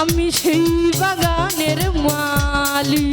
আমি সেই বাগানের মালি